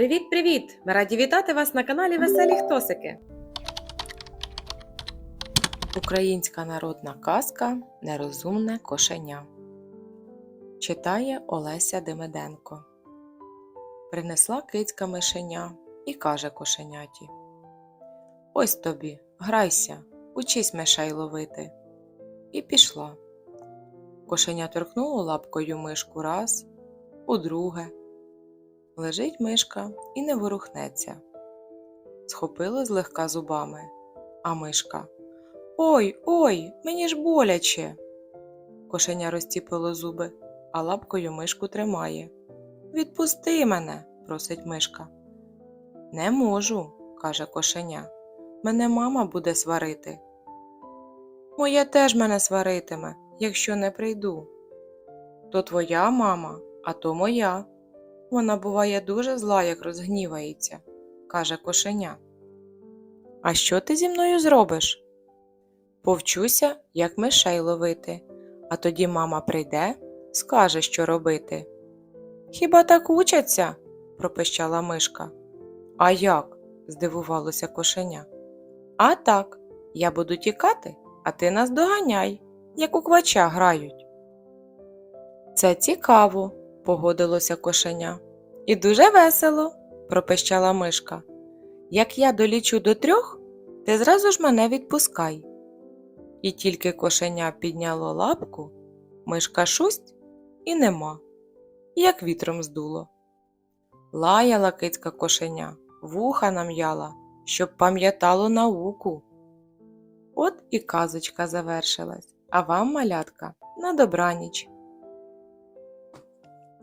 Привіт-привіт! Ми раді вітати вас на каналі Веселі Хтосики. Українська народна казка Нерозумне кошеня. Читає Олеся Демиденко. Принесла кицька мишеня і каже кошеняті. Ось тобі, грайся, учись мишей ловити. І пішла. Кошеня торкнуло лапкою мишку раз, удруге. Лежить мишка і не ворухнеться. Схопило злегка зубами, а мишка Ой, ой, мені ж боляче. Кошеня розціпило зуби, а лапкою мишку тримає. Відпусти мене, просить мишка. Не можу, каже кошеня. Мене мама буде сварити. Моя теж мене сваритиме, якщо не прийду. То твоя мама, а то моя. Вона буває дуже зла, як розгнівається, каже кошеня. А що ти зі мною зробиш? Повчуся, як мишей ловити, а тоді мама прийде, скаже, що робити. Хіба так учаться? пропищала мишка. А як? здивувалося кошеня. А так, я буду тікати, а ти нас доганяй, як у квача грають. Це цікаво, погодилося кошеня. І дуже весело, пропищала мишка. Як я долічу до трьох, ти зразу ж мене відпускай. І тільки кошеня підняло лапку, мишка шусть і нема, як вітром здуло. Лаяла кицька кошеня, вуха нам'яла, щоб пам'ятало науку. От і казочка завершилась, а вам, малятка, на добраніч.